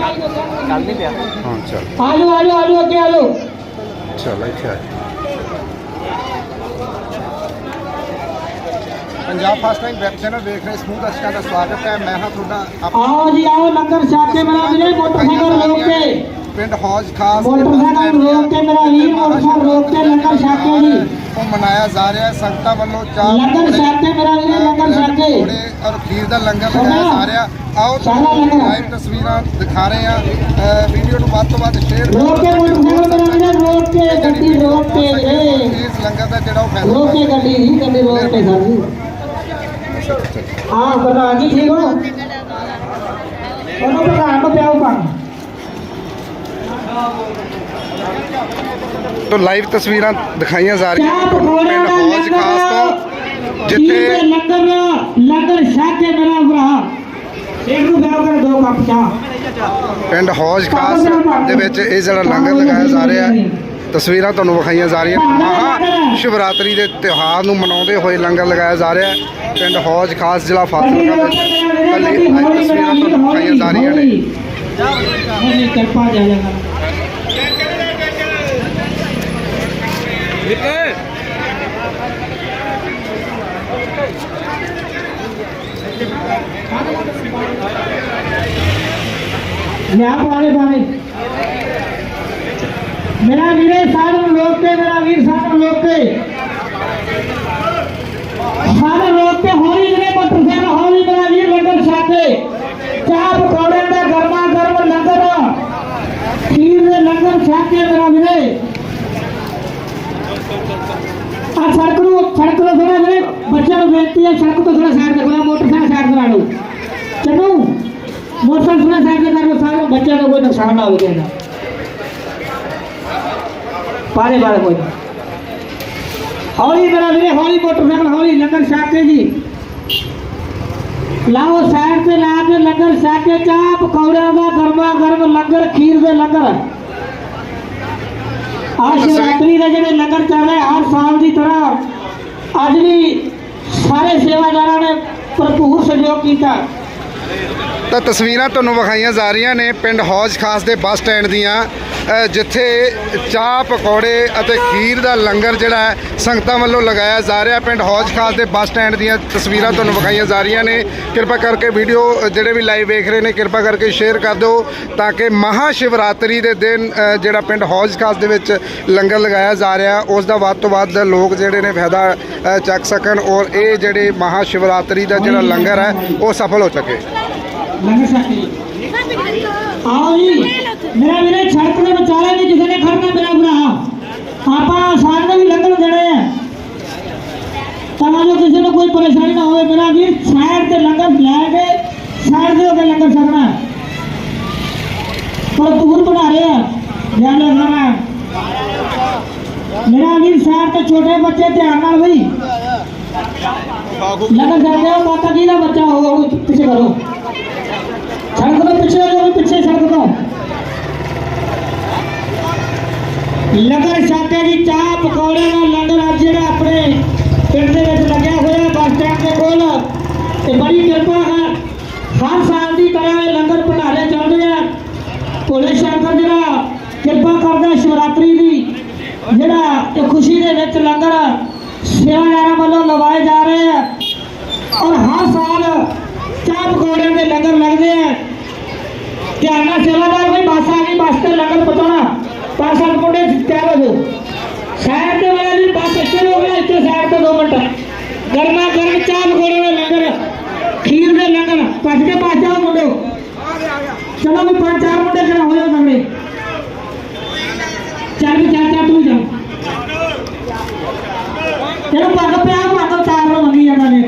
ਚੱਲ ਨਹੀਂ ਪਿਆ। ਹਾਂ ਚੱਲ। ਆਜੋ ਆਜੋ ਆਜੋ ਅੱਗੇ ਆਜੋ। ਚੱਲ ਇੱਥੇ ਆ Punjab first time web channel ਵੇਖ ਰਹੇ ਸਮੂਹ ਦਰਸ਼ਕਾਂ ਦਾ ਸਵਾਗਤ ਹੈ। ਮੈਂ ਹਾਂ ਤੁਹਾਡਾ ਆਓ ਜੀ ਆਓ ਲੰਗਰ ਛਕ ਕੇ ਮੇਰਾ ਵੀਰੇ ਮੋਟਰਸਾਈਕਲ ਰੋਕ ਕੇ। ਪਿੰਡ ਹੌਜ ਖਾਸ ਮੋਟਰਸਾਈਕਲ ਰੋਕ ਕੇ ਮੇਰਾ ਵੀਰ ਮੋਟਰਸਾਈਕਲ ਰੋਕ ਕੇ ਲੰਗਰ ਛਕ ਕੇ ਜੀ। ਉਹ ਮਨਾਇਆ ਜਾ ਰਿਹਾ ਹੈ। ਸੰਗਤਾਂ ਵੱਲੋਂ ਚਾਹ ਲੰਗਰ ਛਕ ਛਕ ਔਰ ਖੀਰ ਦਾ ਲੰਗਰ ਲਗਾਇਆ ਜਾ ਰਿਹਾ। ਆਓ ਤੁਹਾਨੂੰ। ਲਾਈਵ ਤਸਵੀਰਾਂ ਦਿਖਾ ਰਹੇ ਅਹ ਵੀਡੀਓ ਨੂੰ ਵੱਧ ਤੋਂ ਵੱਧ ਸ਼ੇਅਰ ਰੋਕ ਕੇ ਮੋਟਰਸਾਈਕਲ ਮੇਰਾ ਵੀਰੇ ਰੋਕ ਕੇ ਗੱਡੀ ਰੋਕ ਕੇ ਵੀਰੇ। ਇਸ ਲੰਗਰ ਦਾ ਜਿਹੜਾ ਉਹ ਰੋਕ ਕੇ ਫਾਇਦਾ ਗੱਡੀ ਜੀ ਗੱਡੀ ਰੋਕ ਕੇ ਸਰ ਜੀ। ਹਾਂ ਪ੍ਰਧਾਨ ਜੀ ਠੀਕ ਹੋ? ਉਹਨੂੰ ਪ੍ਰਧਾਨ ਨੂੰ ਪਿਆਉ ਪਾਣੀ ਤੋਂ ਲਾਈਵ ਤਸਵੀਰਾਂ ਦਿਖਾਈਆਂ ਜਾ ਰਹੀਆਂ ਪਿੰਡ ਹੌਜ ਖਾਸ ਤੋਂ ਜਿੱਥੇ ਲੰਗਰ ਲੰਗਰ ਛਕ ਕੇ ਮੇਰਾ ਭਰਾ? ਇੱਕ ਨੂੰ ਪਿਆਉ ਕਰ ਦੋ ਕੱਪ ਚਾਹ। ਪਿੰਡ ਹੌਜ ਖਾਸ ਦੇ ਵਿੱਚ ਇਹ ਜਿਹੜਾ ਲੰਗਰ ਲਗਾਇਆ ਜਾ ਰਿਹਾ ਹੈ। ਤਸਵੀਰਾਂ ਤੁਹਾਨੂੰ ਵਿਖਾਈਆਂ ਜਾ ਰਹੀਆਂ ਮਹਾ ਸ਼ਿਵਰਾਤਰੀ ਦੇ ਤਿਉਹਾਰ ਨੂੰ ਮਨਾਉਂਦੇ ਹੋਏ ਲੰਗਰ ਲਗਾਇਆ ਜਾ ਰਿਹਾ ਹੈ। ਪਿੰਡ ਹੌਜ ਖਾਸ ਜ਼ਿਲ੍ਹਾ ਫਾਜ਼ਿਲਕਾ ਵਿੱਚ ਕੱਲੀ ਤਸਵੀਰਾਂ ਤੁਹਾਨੂੰ ਵਿਖਾਈਆਂ ਜਾ ਰਹੀਆਂ ਨੇ। ਨਹੀਂ ਕਿਰਪਾ ਜਾਏਗਾ ਲਿਆ ਪਾਣੀ ਪਾਣੀ ਮੇਰਾ ਵੀਰੇ ਸਾਧਨ ਲੋਕ ਮੇਰਾ ਵੀਰ ਸਾਧਨ ਲੋਕ ਕੇ। ਸਾਧਨ ਲੋਕ ਕੇ ਵੀਰੇ ਮੋਟਰਸਾਈਕਲ ਹੌਲੀ ਮੇਰਾ ਵੀਰ ਲੰਗਰ ਛਾਕੇ ਚਾਹ ਪਕੌੜੇ ਦਾ ਗਰਮਾ ਗਰਮ ਲੰਗਰ ਖੀਰ ਦੇ ਲੰਗਰ ਛਾਕੇ ਮੇਰਾ ਵੀਰੇ ਆ ਸੜਕ ਨੂੰ ਸੜਕ ਨੂੰ ਬੱਚਿਆਂ ਨੂੰ ਬੇਨਤੀ ਹੈ, ਸੜਕ ਤੋਂ ਥੋੜਾ ਸਾਈਡ ਕਰੋ ਮੋਟਰਸਾਈਕਲ ਸਾਈਡ ਕਰਾ ਲਓ ਚਲੋ ਮੋਟਰਸਾਈਕਲ ਥੋੜਾ ਸਾਈਡ ਤੇ ਲਓ ਸਾਰੇ ਬੱਚਿਆਂ ਨੂੰ ਕੋਈ ਨੁਕਸਾਨ ਨਾ ਹੋਵੇ ਕਿਸੇ ਪਾਰੇ ਬਾਰੇ ਕੋਈ ਹੌਲੀ ਮੇਰਾ ਵੀਰੇ, ਹੌਲੀ ਮੋਟਰਸਾਈਕਲ, ਹੌਲੀ, ਲੰਗਰ ਛਕ ਕੇ ਜੀ। ਲਾਓ ਸਾਈਡ ਤੇ ਲਾ ਕੇ ਲੰਗਰ ਛਕ ਕੇ ਚਾਹ ਪਕੌੜਿਆਂ ਦਾ ਗਰਮਾ ਗਰਮ ਲੰਗਰ, ਖੀਰ ਦੇ ਲੰਗਰ। ਆ ਦੇ ਜਿਹੜੇ ਲੰਗਰ ਚੱਲ ਰਹੇ, ਹਰ ਸਾਲ ਦੀ ਤਰ੍ਹਾਂ ਅੱਜ ਵੀ ਸਾਰੇ ਸੇਵਾਦਾਰਾਂ ਨੇ ਭਰਪੂਰ ਸਹਿਯੋਗ ਕੀਤਾ। ਤਾਂ ਤਸਵੀਰਾਂ ਤੁਹਾਨੂੰ ਵਿਖਾਈਆਂ ਜਾ ਰਹੀਆਂ ਨੇ ਪਿੰਡ ਹੌਜ ਖਾਸ ਦੇ ਬੱਸ ਸਟੈਂਡ ਦੀਆਂ। ਜਿੱਥੇ ਚਾਹ ਪਕੌੜੇ ਅਤੇ ਖੀਰ ਦਾ ਲੰਗਰ ਜਿਹੜਾ ਹੈ ਸੰਗਤਾਂ ਵੱਲੋਂ ਲਗਾਇਆ ਜਾ ਰਿਹਾ। ਪਿੰਡ ਹੌਜ ਖਾਸ ਦੇ ਬੱਸ ਸਟੈਂਡ ਦੀਆਂ ਤਸਵੀਰਾਂ ਤੁਹਾਨੂੰ ਵਿਖਾਈਆਂ ਜਾ ਰਹੀਆਂ ਨੇ। ਕਿਰਪਾ ਕਰਕੇ ਵੀਡੀਓ ਜਿਹੜੇ ਵੀ ਲਾਈਵ ਵੇਖ ਰਹੇ ਨੇ ਕਿਰਪਾ ਕਰਕੇ ਸ਼ੇਅਰ ਕਰ ਦਿਓ ਤਾਂ ਕਿ ਮਹਾ ਸ਼ਿਵਰਾਤਰੀ ਦੇ ਦਿਨ ਜਿਹੜਾ ਪਿੰਡ ਹੌਜ ਖਾਸ ਦੇ ਵਿੱਚ ਲੰਗਰ ਲਗਾਇਆ ਜਾ ਰਿਹਾ ਉਸ ਦਾ ਵੱਧ ਤੋਂ ਵੱਧ ਲੋਕ ਜਿਹੜੇ ਨੇ ਫਾਇਦਾ ਚੱਕ ਸਕਣ ਔਰ ਇਹ ਜਿਹੜੇ ਮਹਾ ਸ਼ਿਵਰਾਤਰੀ ਦਾ ਜਿਹੜਾ ਲੰਗਰ ਹੈ ਉਹ ਸਫਲ ਹੋ ਸਕੇ। ਲੰਗਰ ਆਓ ਜੀ। ਮੇਰਾ ਵੀਰੇ ਸੜਕ ਦੇ ਵਿਚਾਲੇ ਨਹੀਂ ਕਿਸੇ ਨੇ ਖੜਨਾ ਮੇਰਾ ਭਰਾ ਆਪਾਂ ਸਾਰਿਆਂ ਵੀ ਲੰਗਰ ਦੇਣੇ ਆ ਤਾਂ ਜੋ ਕਿਸੇ ਨੂੰ ਕੋਈ ਪਰੇਸ਼ਾਨੀ ਨਾ ਹੋਵੇ ਮੇਰਾ ਵੀਰ ਸਾਈਡ ਤੇ ਲੰਗਰ ਲੈ ਕੇ ਸਾਈਡ ਦੇ ਹੋ ਕੇ ਲੰਗਰ ਛਕਣਾ ਪਰ ਪੂਰ ਬਣਾ ਰਹੇ ਆ ਧਿਆਨ ਰੱਖਣਾ ਮੇਰਾ ਵੀਰ ਸਾਈਡ ਤੇ ਛੋਟੇ ਬੱਚੇ ਧਿਆਨ ਨਾਲ ਬਈ ਲੰਗਰ ਛਕ ਲਿਓ ਮਾਤਾ ਜੀ ਦਾ ਬੱਚਾ ਹੋਊਗਾ ਉਹ ਪਿੱਛੇ ਕਰੋ ਸੜਕ ਤੋਂ ਪਿੱਛੇ ਹੋ ਜਾਓ ਪਿੱਛੇ ਸੜਕ ਤੋਂ ਲੰਗਰ ਛਾਕੇ ਦੀ ਚਾਹ ਪਕੌੜੇ ਦਾ ਲੰਗਰ ਅੱਜ ਜਿਹੜਾ ਆਪਣੇ ਪਿੰਡ ਦੇ ਵਿੱਚ ਲੱਗਿਆ ਹੋਇਆ ਬੱਸ ਸਟੈਂਡ ਦੇ ਕੋਲ। ਤੇ ਬੜੀ ਕਿਰਪਾ ਹੈ, ਹਰ ਸਾਲ ਦੀ ਤਰ੍ਹਾਂ ਇਹ ਲੰਗਰ ਭੰਡਾਰੇ ਚੱਲਦੇ ਆ। ਭੋਲੇ ਸ਼ੰਕਰ ਜਿਹੜਾ ਕਿਰਪਾ ਕਰਦਾ ਸ਼ਿਵਰਾਤਰੀ ਦੀ, ਜਿਹੜਾ ਇਹ ਖੁਸ਼ੀ ਦੇ ਵਿੱਚ ਲੰਗਰ ਸੇਵਾਦਾਰਾਂ ਵੱਲੋਂ ਲਵਾਏ ਜਾ ਰਹੇ ਆ। ਔਰ ਹਰ ਸਾਲ ਚਾਹ ਪਕੌੜਿਆਂ ਦੇ ਲੰਗਰ ਲੱਗਦੇ ਆ। ਧਿਆਨ ਨਾਲ ਸੇਵਾਦਾਰ ਵੀ ਬੱਸ ਆ ਗਈ ਬੱਸ ਤੇ ਲੰਗਰ ਪਹੁੰਚਾਉਣਾ ਪੰਜ ਸੱਤ ਮੁੰਡੇ ਤਿਆਰ ਹੋ ਜਾਓ ਸਾਈਡ ਤੇ ਵਾਲੇ ਵੀ ਬੱਸ ਇੱਥੇ ਹੋ ਗਿਆ ਇੱਥੇ ਸਾਈਡ ਤੇ 2 ਮਿੰਟ ਗਰਮਾ ਗਰਮ ਚਾਹ ਪਕੌੜੇ ਦੇ ਲੰਗਰ ਖੀਰ ਦੇ ਲੰਗਰ ਭੱਜ ਕੇ ਭੱਜ ਜਾਓ ਮੁੰਡੇ ਚਲੋ ਵੀ ਪੰਜ ਚਾਰ ਮੁੰਡੇ ਖੜਾ ਹੋ ਜਾਓ ਸਾਹਮਣੇ ਚੱਲ ਵੀ ਚਾਚਾ ਤੂੰ ਜਾ ਚਲੋ ਪੱਗ ਪਿਆ ਪੱਗ ਚਾਰ ਨੂੰ ਮੰਗੀ ਜਾਂਦਾ ਨੇ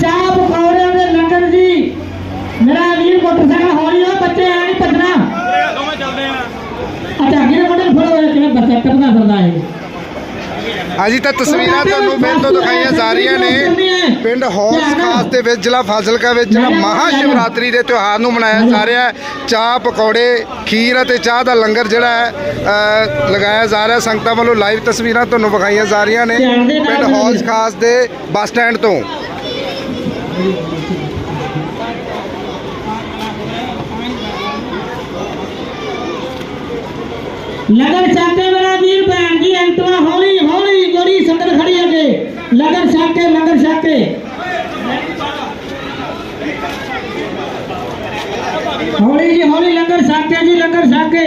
ਚਾਹ ਪਕੌੜਿਆਂ ਦੇ ਲੰਗਰ ਜੀ ਮੇਰਾ ਵੀਰ ਮੋਟਰਸਾਈਕਲ ਹੌਲੀ ਹੋ ਬੱਚੇ ਆ ਨਹੀਂ ਭੱਜਣਾ ਦੋਵੇਂ ਚੱਲਦੇ ਆ ਅੱਛਾ ਅੱਗੇ ਮੁੰਡੇ ਨੂੰ ਫੜੋ ਇਹ ਕਿਵੇਂ ਬੱਚਾ ਕੱਢਦਾ ਫਿਰਦਾ ਹੈ ਹਾਂਜੀ ਤਾਂ ਤਸਵੀਰਾਂ ਤੁਹਾਨੂੰ ਫਿਰ ਤੋਂ ਦਿਖਾਈਆਂ ਜਾ ਰਹੀਆਂ ਨੇ। ਪਿੰਡ ਹੌਸ ਖਾਸ ਦੇ ਵਿੱਚ ਜ਼ਿਲ੍ਹਾ ਫਾਜ਼ਿਲਕਾ ਵਿੱਚ ਜਿਹੜਾ ਮਹਾ ਸ਼ਿਵਰਾਤਰੀ ਦੇ ਤਿਉਹਾਰ ਨੂੰ ਮਨਾਇਆ ਜਾ ਰਿਹਾ ਹੈ। ਚਾਹ ਪਕੌੜੇ ਖੀਰ ਅਤੇ ਚਾਹ ਦਾ ਲੰਗਰ ਜਿਹੜਾ ਹੈ ਲਗਾਇਆ ਜਾ ਰਿਹਾ ਸੰਗਤਾਂ ਵੱਲੋਂ ਲਾਈਵ ਤਸਵੀਰਾਂ ਤੁਹਾਨੂੰ ਵਿਖਾਈਆਂ ਜਾ ਰਹੀਆਂ ਨੇ। ਪਿੰਡ ਹੌਸ ਖਾਸ ਦੇ ਬੱਸ ਸਟੈਂਡ ਤੋਂ। ਲਗਨ ਸਾਕੇ ਮੇਰਾ ਵੀਰ ਭੈਣ ਜੀ ਐਂਟਵਾ ਹੌਲੀ ਹੌਲੀ ਗੋਰੀ ਸੰਗਤ ਖੜੀ ਅੱਗੇ ਲਗਨ ਸਾਕੇ ਲੰਗਰ ਸਾਕੇ ਹੌਲੀ ਜੀ, ਹੌਲੀ ਲੰਗਰ ਸਾਕੇ ਜੀ ਲੰਗਰ ਸਾਕੇ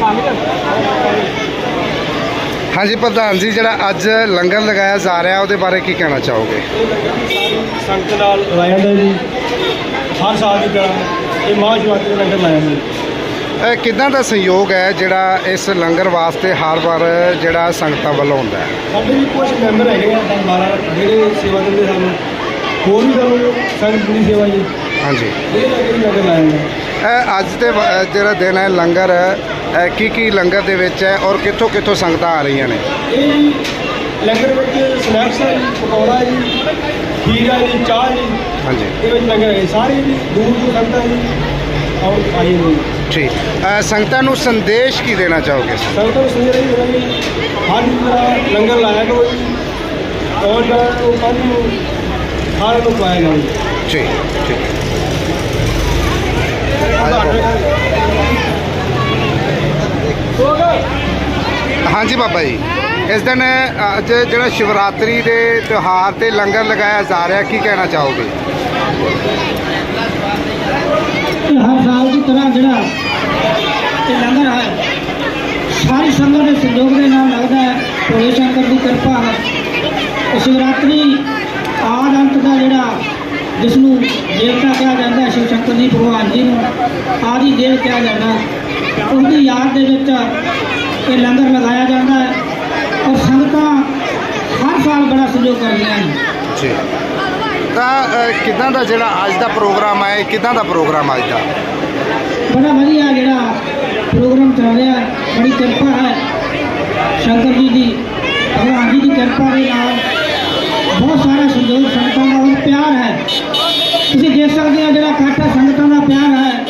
ਬਾਲੇ ਵਿੱਚ ਹਾਂਜੀ ਪ੍ਰਧਾਨ ਜੀ ਜਿਹੜਾ ਅੱਜ ਲੰਗਰ ਲਗਾਇਆ ਜਾ ਰਿਹਾ ਉਹਦੇ ਬਾਰੇ ਕੀ ਕਹਿਣਾ ਚਾਹੋਗੇ? ਸੰਗਤ ਨਾਲ ਲਾਇਆ ਜਾਂਦਾ ਜੀ। ਹਰ ਸਾਲ ਦੀ ਤਰ੍ਹਾਂ ਇਹ ਮਹਾਂ ਸ਼ਿਵਰਾਤਰੀ ਦਾ ਲੰਗਰ ਲਾਇਆ ਜਾਂਦਾ ਇਹ ਕਿੱਦਾਂ ਦਾ ਸਹਿਯੋਗ ਹੈ ਜਿਹੜਾ ਇਸ ਲੰਗਰ ਵਾਸਤੇ ਹਰ ਵਾਰ ਜਿਹੜਾ ਸੰਗਤਾਂ ਵੱਲੋਂ ਹੁੰਦਾ ਹੈ? ਸਾਡੇ ਵੀ ਕੁਝ ਮੈਂਬਰ ਹੈਗੇ ਆ 10 12 ਜਿਹੜੇ ਸੇਵਾ ਦਿੰਦੇ ਸਾਨੂੰ ਹੋਰ ਵੀ ਸਾਨੂੰ ਸੰਗਤ ਦੀ ਸੇਵਾ ਜੀ। ਹਾਂਜੀ। ਇਹ ਲੰਗਰ ਲਾਇਆ ਜਾਂਦਾ। ਇਹ ਅੱਜ ਦੇ ਵ- ਜਿਹੜਾ ਦਿਨ ਹੈ ਲੰਗਰ ਇਹ ਕੀ ਕੀ ਲੰਗਰ ਦੇ ਵਿੱਚ ਹੈ ਔਰ ਕਿੱਥੋਂ ਕਿੱਥੋਂ ਸੰਗਤਾਂ ਆ ਰਹੀਆਂ ਨੇ? ਇਹ ਜੀ ਲੰਗਰ ਵਿੱਚ ਸਨੈਕਸ ਹੈ ਜੀ ਪਕੌੜਾ ਜੀ ਖੀਰ ਹੈ ਜੀ ਚਾਹ ਜੀ। ਹਾਂਜੀ। ਇਹ ਵਿੱਚ ਲੰਗਰ ਹੈ ਸਾਰੇ ਜੀ ਦੂਰ ਤੋਂ ਸੰਗਤਾਂ ਜੀ ਆਓ ਆਈਏ ਜੀ। ਠੀਕ। ਅ, ਸੰਗਤਾਂ ਨੂੰ ਸੰਦੇਸ਼ ਕੀ ਦੇਣਾ ਚਾਹੋਗੇ? ਸੰਗਤਾਂ ਨੂੰ ਸੁਣਿਆ ਜੀ ਬਈ ਹਰ ਤਰ੍ਹਾਂ ਲੰਗਰ ਲਾਇਆ ਕਰੋ ਜੀ ਔਰ ਜਾਣ ਨੂੰ ਕੱਲ੍ਹ ਨੂੰ ਸਾਰਿਆਂ ਨੂੰ ਪਾਇਆ ਜੀ ਠੀਕ ਠੀਕ। ਹਾਂਜੀ ਬਾਬਾ ਜੀ। ਇਸ ਦਿਨ ਅੱਜ ਜਿਹੜਾ ਸ਼ਿਵਰਾਤਰੀ ਦੇ ਤਿਉਹਾਰ ਤੇ ਲੰਗਰ ਲਗਾਇਆ ਜਾ ਰਿਹਾ, ਕੀ ਕਹਿਣਾ ਚਾਹੋਗੇ? ਹਰ ਸਾਲ ਦੀ ਤਰ੍ਹਾਂ ਜਿਹੜਾ ਇਹ ਲੰਗਰ ਹੈ, ਸਾਰੀ ਸੰਗਤ ਦੇ ਸਹਿਯੋਗ ਦੇ ਨਾਲ ਲੱਗਦਾ ਹੈ। ਭੋਲੇ ਸ਼ੰਕਰ ਦੀ ਕਿਰਪਾ ਹੈ ਸ਼ਿਵਰਾਤਰੀ ਆਦ ਅੰਤ ਦਾ ਜਿਹੜਾ ਜਿਸ ਨੂੰ ਦੇਵਤਾ ਕਿਹਾ ਜਾਂਦਾ ਹੈ ਸ਼ਿਵ ਸ਼ੰਕਰ ਜੀ ਭਗਵਾਨ ਜੀ ਨੂੰ ਆਦਿ ਦੇਵ ਕਿਹਾ ਜਾਂਦਾ ਉਸ ਦੀ ਯਾਦ ਦੇ ਵਿੱਚ ਇਹ ਲੰਗਰ ਲਗਾਇਆ ਜਾਂਦਾ ਹੈ ਔਰ ਸੰਗਤਾਂ ਹਰ ਸਾਲ ਬੜਾ ਸਹਿਯੋਗ ਕਰਦੀਆਂ ਨੇ ਜੀ। ਤਾਂ ਕਿੱਦਾਂ ਦਾ ਜਿਹੜਾ ਅੱਜ ਦਾ ਪ੍ਰੋਗਰਾਮ ਹੈ ਕਿੱਦਾਂ ਦਾ ਪ੍ਰੋਗਰਾਮ ਅੱਜ ਦਾ? ਬੜਾ ਵਧੀਆ ਜਿਹੜਾ ਪ੍ਰੋਗਰਾਮ ਚੱਲ ਰਿਹਾ ਬੜੀ ਕਿਰਪਾ ਹੈ। ਸ਼ੰਕਰ ਜੀ ਦੀ ਭਗਵਾਨ ਜੀ ਦੀ ਕਿਰਪਾ ਦੇ ਨਾਲ ਬਹੁਤ ਸਾਰਾ ਸਹਿਯੋਗ ਸੰਗਤਾਂ ਦਾ ਪਿਆਰ ਹੈ। ਤੁਸੀਂ ਦੇਖ ਸਕਦੇ ਹੋ ਜਿਹੜਾ ਇਕੱਠ ਹੈ ਸੰਗਤਾਂ ਦਾ ਪਿਆਰ ਹੈ।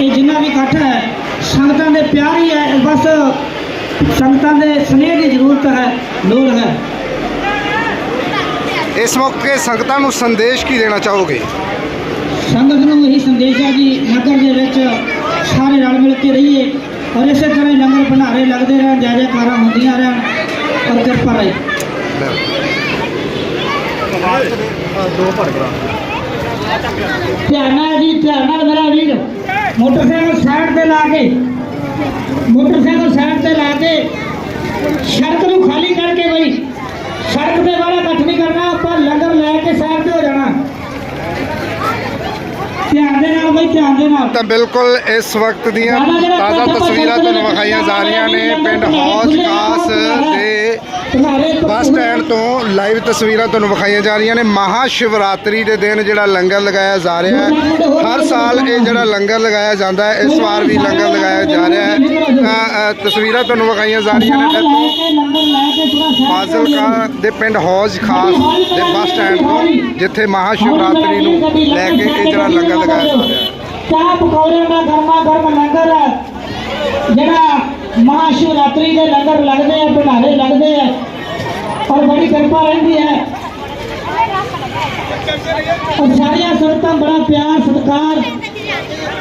ਇਹ ਜਿੰਨਾ ਵੀ ਇਕੱਠ ਹੈ ਸੰਗਤਾਂ ਦੇ ਪਿਆਰ ਹੀ ਹੈ ਬਸ ਸੰਗਤਾਂ ਦੇ ਸਨੇਹ ਦੀ ਜ਼ਰੂਰਤ ਹੈ ਲੋੜ ਹੈ। ਇਸ ਮੌਕੇ ਸੰਗਤਾਂ ਨੂੰ ਸੰਦੇਸ਼ ਕੀ ਦੇਣਾ ਚਾਹੋਗੇ? ਸੰਗਤ ਨੂੰ ਇਹੀ ਸੰਦੇਸ਼ ਹੈ ਜੀ ਨਗਰ ਦੇ ਵਿੱਚ ਸਾਰੇ ਰਲ ਮਿਲ ਕੇ ਰਹੀਏ ਔਰ ਇਸੇ ਤਰ੍ਹਾਂ ਹੀ ਲੰਗਰ ਭੰਡਾਰੇ ਲੱਗਦੇ ਰਹਿਣ ਜੈ ਜੈਕਾਰਾਂ ਹੁੰਦੀਆਂ ਰਹਿਣ ਔਰ ਕਿਰਪਾ ਰਹੇ। ਧਿਆਨ ਨਾਲ ਜੀ ਧਿਆਨ ਨਾਲ ਮੇਰਾ ਵੀਰ। ਮੋਟਰਸਾਈਕਲ ਸਾਈਡ ਤੇ ਲਾ ਕੇ ਮੋਟਰਸਾਈਕਲ ਸਾਈਡ ਤੇ ਲਾ ਕੇ ਸੜਕ ਨੂੰ ਖਾਲੀ ਕਰਕੇ ਬਈ ਸੜਕ ਤੇ ਵਾਲਾ ਇਕੱਠ ਨਹੀਂ ਕਰਨਾ ਆਪਾਂ ਲੰਗਰ ਲੈ ਕੇ ਸਾਈਡ ਤੇ ਹੋ ਜਾਣਾ। ਧਿਆਨ ਦੇ ਨਾਲ ਬਈ ਧਿਆਨ ਦੇ ਨਾਲ। ਤਾਂ ਬਿਲਕੁਲ ਇਸ ਵਕਤ ਦੀਆਂ ਤਾਜ਼ਾ ਤਸਵੀਰਾਂ ਤੁਹਾਨੂੰ ਵਿਖਾਈਆਂ ਜਾ ਰਹੀਆਂ ਨੇ ਪਿੰਡ ਹੌਜ ਖਾਸ ਦੇ ਬੱਸ ਸਟੈਂਡ ਤੋਂ ਲਾਈਵ ਤਸਵੀਰਾਂ ਤੁਹਾਨੂੰ ਵਿਖਾਈਆਂ ਜਾ ਰਹੀਆਂ ਨੇ। ਮਹਾ ਸ਼ਿਵਰਾਤਰੀ ਦੇ ਦਿਨ ਜਿਹੜਾ ਲੰਗਰ ਲਗਾਇਆ ਜਾ ਰਿਹਾ ਹੈ। ਹਰ ਸਾਲ ਇਹ ਜਿਹੜਾ ਲੰਗਰ ਲਗਾਇਆ ਜਾਂਦਾ ਹੈ, ਇਸ ਵਾਰ ਵੀ ਲੰਗਰ ਲਗਾਇਆ ਜਾ ਰਿਹਾ ਹੈ। ਤਸਵੀਰਾਂ ਤੁਹਾਨੂੰ ਵਿਖਾਈਆਂ ਜਾ ਰਹੀਆਂ ਨੇ ਇੱਥੋਂ। ਫਾਜ਼ਿਲਕਾ ਦੇ ਪਿੰਡ ਹੌਜ ਖਾਸ ਦੇ ਬੱਸ ਸਟੈਂਡ ਤੋਂ, ਜਿੱਥੇ ਮਹਾ ਸ਼ਿਵਰਾਤਰੀ ਨੂੰ ਲੈ ਕੇ ਇਹ ਜਿਹੜਾ ਲੰਗਰ ਲਗਾਇਆ ਜਾ ਰਿਹਾ ਹੈ। ਚਾਹ ਪਕੌੜਿਆਂ ਦਾ ਗਰਮਾ ਗਰਮ ਲੰਗਰ ਹੈ। ਜਿਹੜਾ ਮਹਾਸ਼ਿਵਰਾਤਰੀ ਦੇ ਲੰਗਰ ਲੱਗਦੇ ਆ, ਭੰਡਾਰੇ ਲੱਗਦੇ ਆ ਔਰ ਬੜੀ ਕਿਰਪਾ ਰਹਿੰਦੀ ਹੈ। ਔਰ ਸਾਰੀਆਂ ਸੰਗਤਾਂ ਬੜਾ ਪਿਆਰ, ਸਤਿਕਾਰ।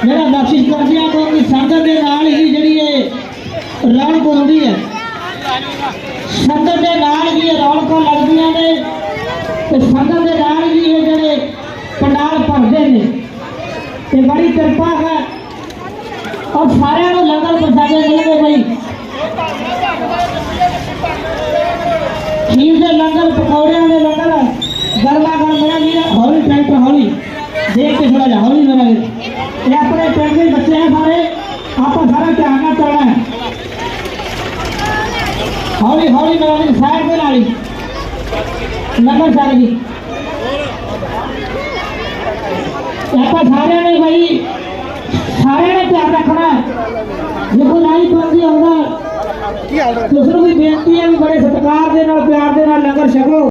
ਜਿਹੜਾ ਬਖਸ਼ਿਸ਼ ਕਰਦੀਆਂ ਕਿਉਂਕਿ ਸੰਗਤ ਦੇ ਨਾਲ ਹੀ ਜਿਹੜੀ ਇਹ ਰੌਣਕ ਹੁੰਦੀ ਹੈ। ਸੰਗਤ ਦੇ ਨਾਲ ਹੀ ਇਹ ਰੌਣਕਾਂ ਲੱਗਦੀਆਂ ਨੇ ਤੇ ਸੰਗਤ ਦੇ ਨਾਲ ਹੀ ਇਹ ਜਿਹੜੇ ਪੰਡਾਲ ਭਰਦੇ ਨੇ। ਤੇ ਬੜੀ ਕਿਰਪਾ ਹੈ। ਔਰ ਸਾਰਿਆਂ ਨੂੰ ਲੰਗਰ ਪ੍ਰਸਾਦੇ ਮਿਲਣਗੇ ਬਈ। ਖੀਰ ਦੇ ਲੰਗਰ ਪਕੌੜਿਆਂ ਦੇ ਲੰਗਰ ਗਰਮਾ ਗਰਮ ਮੇਰਾ ਵੀਰ ਹੌਲੀ ਟਰੈਕਟਰ, ਹੌਲੀ। ਦੇਖ ਕੇ ਥੋੜਾ ਜਿਹਾ ਹੌਲੀ ਮੇਰਾ ਵੀਰ। ਇਹ ਆਪਣੇ ਪਿੰਡ ਦੇ ਬੱਚੇ ਆ ਸਾਰੇ। ਆਪਾਂ ਸਾਰਾ ਧਿਆਨ ਨਾਲ ਚੱਲਣਾ ਹੈ। ਹੌਲੀ ਹੌਲੀ ਮੇਰਾ ਵੀਰ, ਸਾਈਡ ਤੇ ਨਾਲ ਹੀ ਲੰਗਰ ਸਾਰੇ ਆਪਾਂ ਸਾਰਿਆਂ ਨੇ ਬਈ, ਸਾਰਿਆਂ ਨੇ ਧਿਆਨ ਰੱਖਣਾ ਜੇ ਕੋਈ ਨਹੀਂ ਪਹੁੰਚੀ ਆਉਂਦਾ ਕੀ ਹਾਲ ਉਸ ਵੀ ਬੇਨਤੀ ਹੈ ਵੀ ਬੜੇ ਸਤਿਕਾਰ ਦੇ ਨਾਲ, ਪਿਆਰ ਦੇ ਨਾਲ ਲੰਗਰ ਛਕੋ।